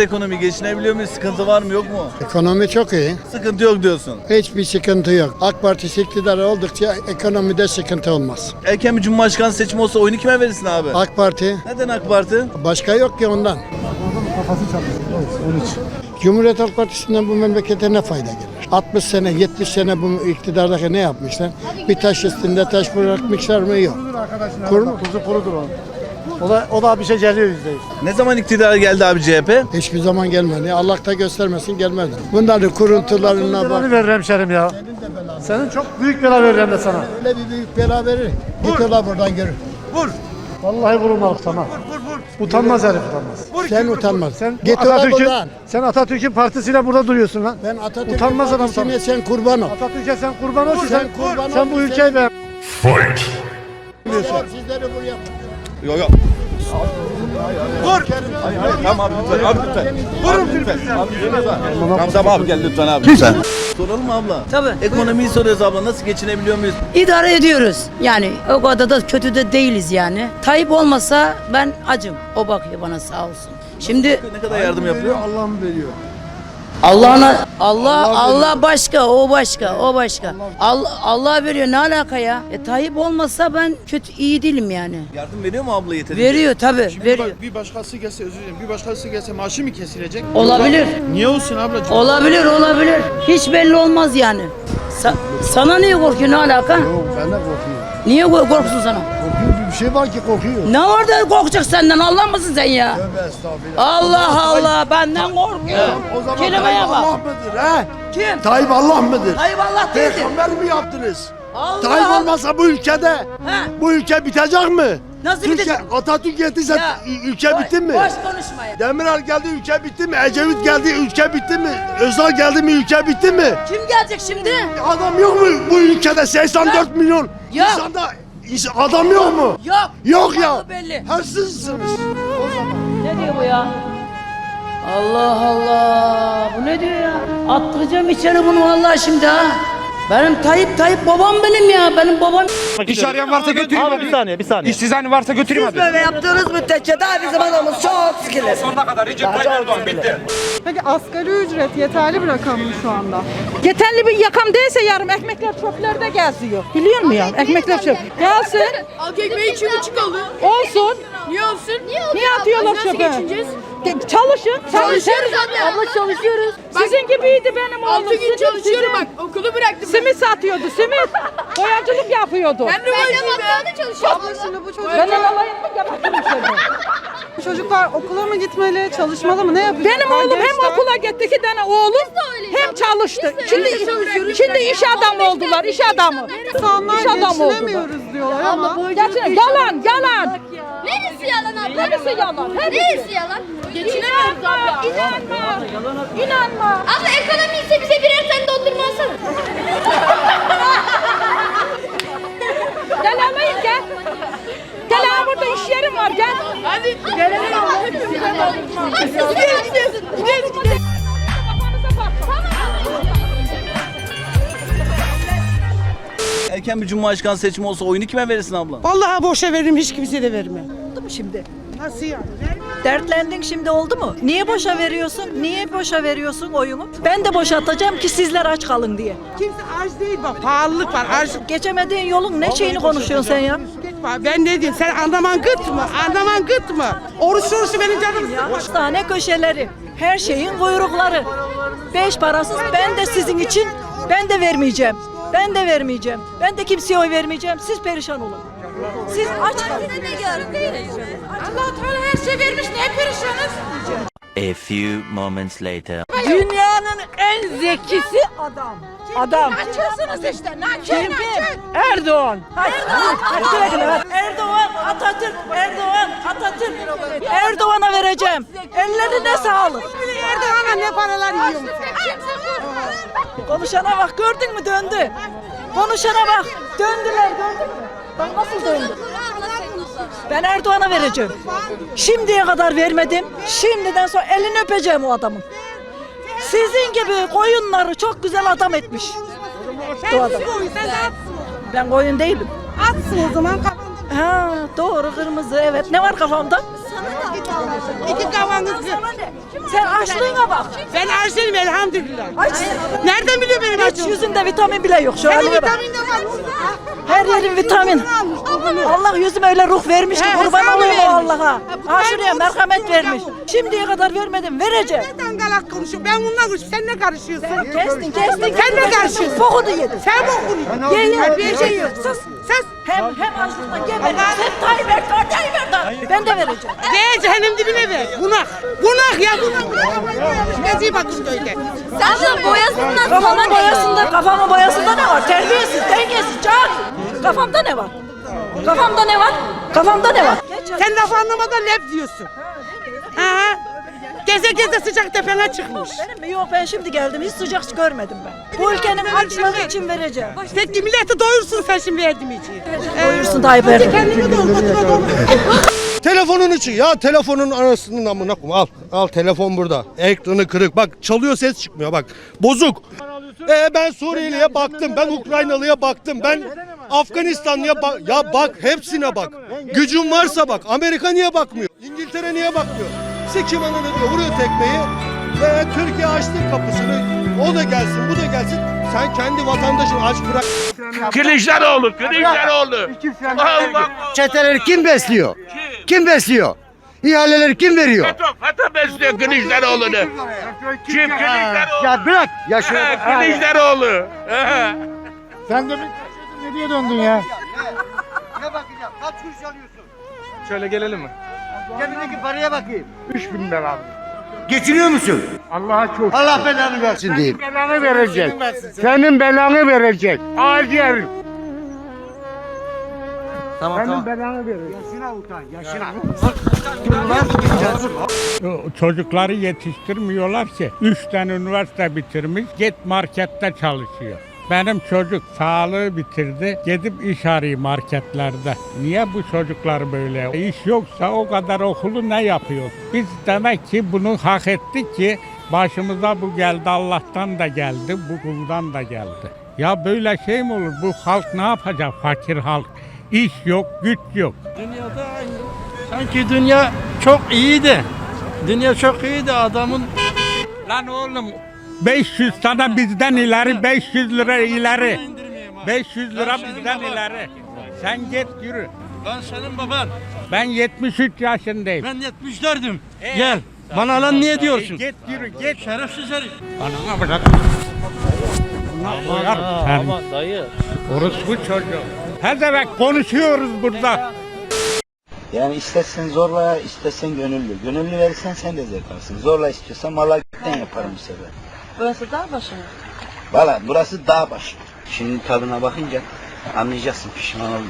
Ekonomi geçinebiliyor muyuz? Sıkıntı var mı yok mu? Ekonomi çok iyi. Sıkıntı yok diyorsun. Hiçbir sıkıntı yok. AK Parti iktidar oldukça ekonomide sıkıntı olmaz. Erken bir Cumhurbaşkanı seçimi olsa oyunu kime verirsin abi? AK Parti Neden AK Parti? başka yok ki ondan. Cumhuriyet Halk Partisi'nden bu memlekete ne fayda gelir? 60 sene, 70 sene bu iktidardaki ne yapmışlar? Bir taş üstünde taş bırakmışlar mı? Yok. Kur mu? Tuzu kurudur o. O da, o da bir şey geliyor yüzde yüz. Ne zaman iktidara geldi abi CHP? Hiçbir zaman gelmedi. Allah da göstermesin gelmedi. Bunların kuruntularına Belanı bak. verir hemşerim ya. Senin çok büyük bela veririm de sana. Öyle bir büyük bela verir. Git ola buradan görür. Vallahi vurulmalık sana. Utanmaz herif utanmaz. Sen utanmaz. Sen bu Git ola Atatürk'ün, buradan. sen Atatürk'ün partisiyle burada duruyorsun lan. Ben Atatürk'ün Utanmaz adam partisine sana. sen kurban ol. Atatürk'e sen kurban olsun. Sen Sen, kurban sen, ol, bu sen- ülkeyi beğen. Sizleri buraya Yok yok. Vur. Tamam abi lütfen. Abi lütfen. Vurun lütfen. Abi. Tamam tamam abi gel lütfen abi lütfen. Soralım mı abla? Tabii. Ekonomiyi soruyoruz abla. Nasıl geçinebiliyor muyuz? İdare ediyoruz. Yani o kadar da kötü de değiliz yani. Tayyip olmasa ben acım. O bakıyor bana sağ olsun. Şimdi Ne kadar yardım yapıyor? Allah mı veriyor? Allah'ına Allah Allah başka, o başka, o başka. Allah Allah veriyor ne alaka ya? E Tayyip olmasa ben kötü iyi değilim yani. Yardım veriyor mu abla yeterince? Veriyor tabii, Şimdi veriyor. bak bir başkası gelse özür dilerim bir başkası gelse maaşı mı kesilecek? Olabilir. Niye olsun ablacığım? Olabilir, olabilir. Hiç belli olmaz yani. Sa- sana niye korkuyor ne alaka? Yok ben de korkuyorum. Niye ko- korksun sana? Korkuyor bir şey var ki korkuyor. Ne var da korkacak senden Allah mısın sen ya? Tövbe estağfurullah. Allah Allah benden korkuyor. O zaman Kelimeye Tayyip Allah bak. mıdır he? Kim? Tayyip Allah mıdır? Tayyip Allah değildir. Peygamber mi yaptınız? Allah. Tayyip olmasa bu ülkede Ha. bu ülke bitecek mi? Nasıl Türkiye, bitecek? Atatürk yetişse Ya, ü- ülke boş- bitti mi? Boş konuşma ya. Demirel geldi ülke bitti mi? Ecevit geldi ülke bitti mi? Özal geldi mi ülke bitti mi? Kim gelecek şimdi? Adam yok mu bu ülkede 84 milyon? Yok. İnsanda ins- adam yok mu? Yok. Yok ya. Belli. Hırsızsınız. Ne diyor bu ya? Allah Allah. Bu ne diyor ya? Attıracağım içeri bunu vallahi şimdi ha. Benim Tayyip Tayyip babam benim ya. Benim babam. İş arayan varsa götüreyim Abi abi. bir saniye bir saniye. İşsizden varsa götüreyim abi. Böyle yaptığınız müddetçe daha bizim adamımız çok sıkılır. Sonuna kadar Recep Tayyip Erdoğan bitti. Peki asgari ücret yeterli bir rakam mı şu anda? Yeterli bir yakam değilse yarım ekmekler çöplerde geziyor. Biliyor musun ya? Ekmekler çöp. Gelsin. Halk ekmeği iki buçuk alıyor. Olsun. Niye olsun? Niye atıyorlar Nasıl çöpe? Çalışın. Çalışıyoruz anne. Abla çalışıyoruz. Sizin gibiydi benim oğlum. Altı gün Sizin- çalışıyorum bak okulu bıraktım. Simit satıyordu simit. Boyacılık yapıyordu. Ben de bakkalda çalışıyorum. Abla şimdi bu çocuk. Ben alayım mı yapatırım seni. Çocuklar okula mı gitmeli, çalışmalı mı? Ne yapacak? Benim oğlum hem okula gitti iki tane oğlum hem çalıştı. Şimdi şimdi iş adamı oldular, iş adamı. İnsanlar İş adamı oldular. geçinemiyoruz diyorlar ama. Gerçekten yalan, yalan. Neresi yalan abla? Hepsi yalan. Neresi yalan? Geçinemiyoruz abla. İnanma, inanma. Abla ekonomi ise bize birer tane dondurma alsana. Gel alayım gel. Gel ha burada iş yerim var gel. Hadi gelelim abla. Hepimize dondurma. Gidiyoruz, gidiyoruz. Gidiyoruz, gidiyoruz. Erken bir Cumhurbaşkanı seçimi olsa oyunu kime verirsin abla? Vallahi boşa veririm hiç kimseye de vermem. Oldu mu şimdi? Nasıl yani? Dertlendin şimdi oldu mu? Niye boşa veriyorsun? Niye boşa veriyorsun oyunu? Ben de boşaltacağım ki sizler aç kalın diye. Kimse aç değil bak pahalılık var. Aç Geçemediğin yolun ne şeyini konuşuyorsun sen ya? Ben ne diyeyim sen anlaman gıt mı? Anlaman gıt mı? Oruç oruç benim canım. Hastane köşeleri, her şeyin kuyrukları. Beş parasız ben de sizin için ben de vermeyeceğim. Ben de vermeyeceğim. Ben de kimseye oy vermeyeceğim. Siz perişan olun. Siz aç. Allah Teala her şey vermiş ne perişanız? A few moments later. Dünyanın en zekisi adam. Adam. Açıyorsunuz işte. Kim? Erdoğan. Erdoğan. Erdoğan, Atatürk, Erdoğan, Atatürk. Erdoğan'a vereceğim. Ellerine sağlık. Erdoğan'a ne paralar yiyor? Konuşana bak gördün mü döndü. Konuşana bak. Döndüler gördün mü? Bak nasıl döndü. Ben Erdoğan'a vereceğim. Şimdiye kadar vermedim. Şimdiden sonra elini öpeceğim o adamın. Sizin gibi koyunları çok güzel adam etmiş. Bu adam. Ben koyun değilim. Atsın o zaman kafanda. Ha doğru kırmızı evet. Ne var kafamda? İki kavanoz. Sen açlığına bak. Ben açlıyım elhamdülillah. Aç. Nereden biliyor benim Hiç yüzünde vitamin bile yok. Şu Senin haline bak. vitamin de var. Her yerin vitamin. Allah yüzüme öyle ruh vermiş ki kurban olayım. Allah'a. Ha şuraya merhamet vermiş. Şimdiye kadar vermedim. Vereceğim. Neden galak konuşuyor? Ben bununla konuşuyorum. Sen ne karışıyorsun? Kestin kestin. Sen ne karışıyorsun? Bokunu yedin. Sen mi okunuyorsun? Ye ye bir şey yok. Sus. Ses. Hem hem açlıktan geberin. Sen Tayyip Erdoğan, Tayyip Erdoğan. Ben de vereceğim. Ve cehennem dibine ver. Bunak. Bunak ya bunak. Neci bakın öyle. Sen de boyasından Kafamın boyasında, kafamın boyasında ne var? Terbiyesiz, cahil. Kafamda ne var? Kafamda ne var? Kafamda ne var? Sen laf anlamadan lep diyorsun. Ha? Geze geze sıcak tepene çıkmış. Benim mi? Yok ben şimdi geldim. Hiç sıcak görmedim ben. Bu ülkenin açlığı için vereceğim. Peki milleti doyursun sen şimdi verdim için. Doyursun Tayyip Erdoğan. Kendini doyur, götüne doyur. Telefonun içi ya telefonun anasının amına koyayım. Al al telefon burada. Ekranı kırık. Bak çalıyor ses çıkmıyor bak. Bozuk. Ee ben Suriyeli'ye baktım. Ben Ukraynalı'ya baktım. Ben Afganistanlı'ya bak. Ya bak hepsine bak. Gücün varsa bak. Amerika niye bakmıyor? İngiltere niye bakmıyor? Sikim ananı diyor. Vuruyor tekmeyi. Ee, Türkiye açtı kapısını. O da gelsin, bu da gelsin. Sen kendi vatandaşını aç bırak. Kılıçdaroğlu, Kılıçdaroğlu. Allah Çeteleri kim besliyor? Kim besliyor? İhaleleri kim veriyor? FETÖ, FETÖ besliyor Kılıçdaroğlu'nu. Kim Kılıçdaroğlu? Ya bırak. Ya şu Ha, Kılıçdaroğlu. Ha. Sen de ne diye döndün ya? Ne bakacağım? Kaç kuruş alıyorsun? Şöyle gelelim mi? Cebindeki paraya bakayım. 3000 lira abi. Geçiniyor musun? Allah'a çok. Allah belanı versin diyeyim. Belanı verecek. Senin belanı verecek. Acil. Tamam Senin belanı verecek. Yaşına utan, yaşına. Çocukları yetiştirmiyorlar ki. Üç tane üniversite bitirmiş, git markette çalışıyor. Benim çocuk sağlığı bitirdi. Gidip iş arıyor marketlerde. Niye bu çocuklar böyle? İş yoksa o kadar okulu ne yapıyor? Biz demek ki bunu hak ettik ki başımıza bu geldi. Allah'tan da geldi, bu kuldan da geldi. Ya böyle şey mi olur? Bu halk ne yapacak? Fakir halk. İş yok, güç yok. Dünyada aynı. Sanki dünya çok iyiydi. Dünya çok iyiydi adamın. Lan oğlum 500 tane bizden ileri 500 lira ileri. 500 lira bizden ileri. Sen git yürü. Ben senin baban. Ben 73 yaşındayım. Ben 74'üm. Gel. Bana lan niye diyorsun? Git yürü git. Şerefsiz herif. Bana bırak. Buna koyar sen. Ama dayı. Orospu çocuğu. Pezevenk konuşuyoruz burada. Yani istersen zorla, istersen gönüllü. Gönüllü verirsen sen de zevk alırsın. Zorla istiyorsan malaketten yaparım bu sefer. Burası dağ başı mı? Valla burası dağ başı. Şimdi tadına bakınca anlayacaksın pişman oldun.